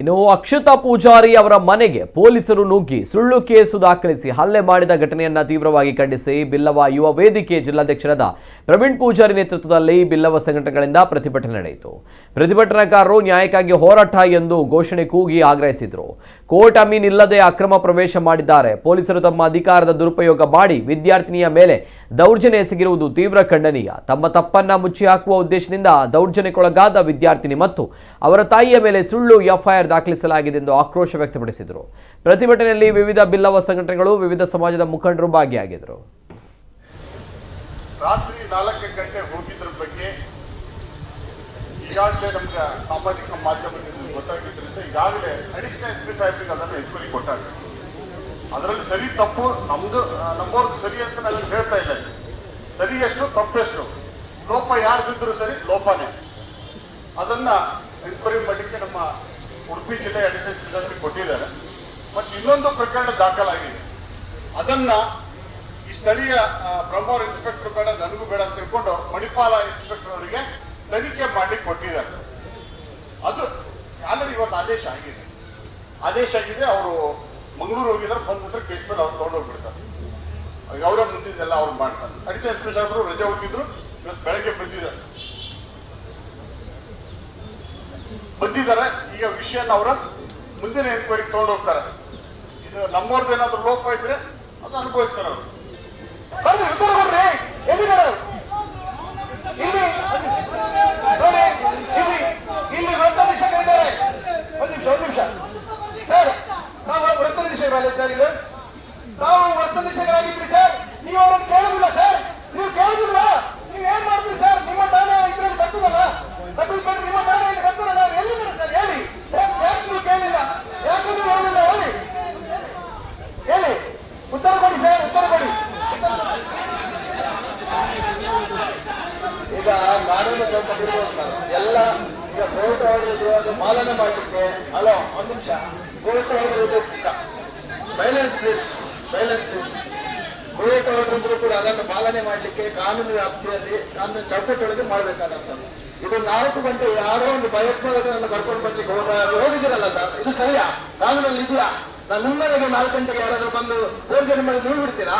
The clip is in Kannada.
ಇನ್ನು ಅಕ್ಷತಾ ಪೂಜಾರಿ ಅವರ ಮನೆಗೆ ಪೊಲೀಸರು ನುಗ್ಗಿ ಸುಳ್ಳು ಕೇಸು ದಾಖಲಿಸಿ ಹಲ್ಲೆ ಮಾಡಿದ ಘಟನೆಯನ್ನ ತೀವ್ರವಾಗಿ ಖಂಡಿಸಿ ಬಿಲ್ಲವ ಯುವ ವೇದಿಕೆ ಜಿಲ್ಲಾಧ್ಯಕ್ಷರಾದ ಪ್ರವೀಣ್ ಪೂಜಾರಿ ನೇತೃತ್ವದಲ್ಲಿ ಬಿಲ್ಲವ ಸಂಘಟನೆಗಳಿಂದ ಪ್ರತಿಭಟನೆ ನಡೆಯಿತು. ಪ್ರತಿಭಟನಾಕಾರರು ನ್ಯಾಯಕ್ಕಾಗಿ ಹೋರಾಟ ಎಂದು ಘೋಷಣೆ ಕೂಗಿ ಆಗ್ರಹಿಸಿದ್ರು. ಕೋರ್ಟ್ ಅಮೀನ್ ಇಲ್ಲದೆ ಅಕ್ರಮ ಪ್ರವೇಶ ಮಾಡಿದ್ದಾರೆ. ಪೊಲೀಸರು ತಮ್ಮ ಅಧಿಕಾರದ ದುರುಪಯೋಗ ಮಾಡಿ ವಿದ್ಯಾರ್ಥಿನಿಯ ಮೇಲೆ ದೌರ್ಜನ್ಯ ಎಸಗಿರುವುದು ತೀವ್ರ ಖಂಡನೀಯ. ತಮ್ಮ ತಪ್ಪನ್ನ ಮುಚ್ಚಿ ಹಾಕುವ ಉದ್ದೇಶದಿಂದ ದೌರ್ಜನ್ಯಕ್ಕೊಳಗಾದ ವಿದ್ಯಾರ್ಥಿನಿ ಮತ್ತು ಅವರ ತಾಯಿಯ ಮೇಲೆ ಸುಳ್ಳು ಎಫ್ಐಆರ್ ದಾಖಲಿಸಲಾಗಿದೆ ಎಂದು ಆಕ್ರೋಶ ವ್ಯಕ್ತಪಡಿಸಿದರು. ಪ್ರತಿಭಟನೆಯಲ್ಲಿ ವಿವಿಧ ಬಿಲ್ಲವ ಸಂಘಟನೆಗಳು, ವಿವಿಧ ಸಮಾಜದ ಮುಖಂಡರು ಭಾಗಿಯಾಗಿದ್ದರು. ರಾತ್ರಿ ನಾಲ್ಕು ಗಂಟೆ ಹೋಗಿದ್ರ ಬಗ್ಗೆ ಈಗಾಗಲೇ ನಮ್ಗೆ ಸಾಮಾಜಿಕ ಮಾಧ್ಯಮದಿಂದ ಗೊತ್ತಾಗಿದ್ದರಿಂದ ಈಗಾಗಲೇ ಅಡಿಷನಲ್ ಎಸ್ ಪಿ ಸಾಹೇಬ್ರಿಗೆ ಅದನ್ನು ಎನ್ಕ್ವೈರಿ ಕೊಟ್ಟಾಗ. ಅದರಲ್ಲಿ ಸರಿ ತಪ್ಪು, ನಮ್ದು ನಮ್ಮವ್ರದ್ದು ಸರಿ ಅಂತ ನಾನು ಹೇಳ್ತಾ ಇಲ್ಲಿ. ಸರಿ ಎಷ್ಟು ತಪ್ಪೆಷ್ಟು ಲೋಪ ಯಾರ್ದಿದ್ರು ಸರಿ ಲೋಪನೇ. ಅದನ್ನ ಎನ್ಕ್ವೈರಿ ಮಾಡಲಿಕ್ಕೆ ನಮ್ಮ ಉಡುಪಿ ಜಿಲ್ಲೆ ಎಸ್ ಕೊಟ್ಟಿದ್ದಾರೆ. ಮತ್ತು ಇನ್ನೊಂದು ಪ್ರಕರಣ ದಾಖಲಾಗಿದೆ. ಅದನ್ನ ಈ ಸ್ಥಳೀಯ ಬ್ರಹ್ಮೋರ್ ಇನ್ಸ್ಪೆಕ್ಟರ್ ಬೇಡ, ನನಗೂ ಬೇಡ ಅಂತ ತಿಳ್ಕೊಂಡು ಮಣಿಪಾಲ ಇನ್ಸ್ಪೆಕ್ಟರ್ ಅವರಿಗೆ ತನಿಖೆ ಮಾಡ್ಲಿಕ್ಕೆ ಕೊಟ್ಟಿದ್ದಾರೆ. ಅದು ಆಲ್ರೆಡಿ ಇವತ್ತು ಆದೇಶ ಆಗಿದೆ. ಆದೇಶ ಆಗಿದೆ, ಅವರು ಮಂಗಳೂರು ಹೋಗಿದ್ರೆ ಬಂದ ಹತ್ರ ಕೇಸ್ ಮೇಲೆ ಅವ್ರು ತಗೊಂಡೋಗ್ಬಿಡ್ತಾರೆ ಅವರೇ ಮುಂದಿದ್ದೆಲ್ಲ ಅವ್ರು ಮಾಡ್ತಾರೆ. ಅಡಿಷನಲ್ ಇನ್ಸ್ಪೆಕ್ಟರ್ ಅವರು ರಜೆ ಹೋಗಿದ್ರು ಇವತ್ತು ಬೆಳಗ್ಗೆ ಬಂದಿದ್ದಾರೆ. ಬಂದಿದ್ದಾರೆ. ಈಗ ವಿಷಯನ ಅವರ ಮುಂದಿನ ಎನ್ಕ್ವೈರಿ ತಗೊಂಡೋಗ್ತಾರೆ ಇದು ನಮ್ಮವ್ರದ್ದು ಏನಾದ್ರು ಲೋಪ ಇದ್ರೆ ಅದು ಅನುಭವಿಸ್ತಾರೆ ಅವರು. ನಾವು ಕೇಳಿದಿಲ್ಲ ನೀವು ಏನ್ ಮಾಡ್ತೀರಿ ಸರ್? ನಿಮ್ಮ ತಾನೇ ಇದ್ರಲ್ಲಿ ಕಟ್ಟುದಲ್ಲ ಕಟ್ಟುಕೊಂಡು ನಿಮ್ಮ ಠಾಣೆ ಇಲ್ಲಿ ಕಟ್ಟುದಲ್ಲ ಎಲ್ಲಿದ್ದಾರೆ ಸರ್ ಹೇಳಿ ಯಾಕೆ ಯಾಕೆ ನೀವು ಕೇಳಿಲ್ಲ ಯಾಕೆ ನೀವು ಹೇಳಿಲ್ಲ ಹೇಳಿ ಹೇಳಿ ಉತ್ತರ ಕೊಡಿ ಸರ್ ಉತ್ತರ ಕೊಡಿ ನಾಡನ್ನು ಸ್ವಲ್ಪ ಬಿಡ್ಬೋದು ಎಲ್ಲ ಈಗ ಕೋರ್ಟ್ ಆರ್ಡರ್ ಅದು ಪಾಲನೆ ಮಾಡಲಿಕ್ಕೆ. ಹಲೋ, ಒಂದು ನಿಮಿಷ. Court order silence please silence please court order ಕೂಡ ಅದನ್ನು ಪಾಲನೆ ಮಾಡಲಿಕ್ಕೆ ಕಾನೂನು ವ್ಯಾಪ್ತಿಯಲ್ಲಿ, ಕಾನೂನು ಚೌಕಟ್ಟೊಳಗೆ ಮಾಡಬೇಕಾದಂಥದ್ದು. ಇದು ನಾಲ್ಕು ಗಂಟೆ ಯಾರೋ ಒಂದು ಭಯೋತ್ಪಾದಕರನ್ನು ಕರ್ಕೊಂಡು ಬರ್ಲಿಕ್ಕೆ ಹೋದಾಗ ಹೋಗಿದ್ದೀರಲ್ಲ ಇದು ಸರಿಯಾ? ಕಾನೂನಲ್ಲಿ ಇದೆಯಾ? ನಾನು ನಿಮ್ಮನೆಗೆ ನಾಲ್ಕು ಗಂಟೆಗೆ ಯಾರಾದ್ರೂ ಬಂದು ಹೋಗಿ ನಿಮ್ಮಲ್ಲಿ ನೀವು ಬಿಡ್ತೀರಾ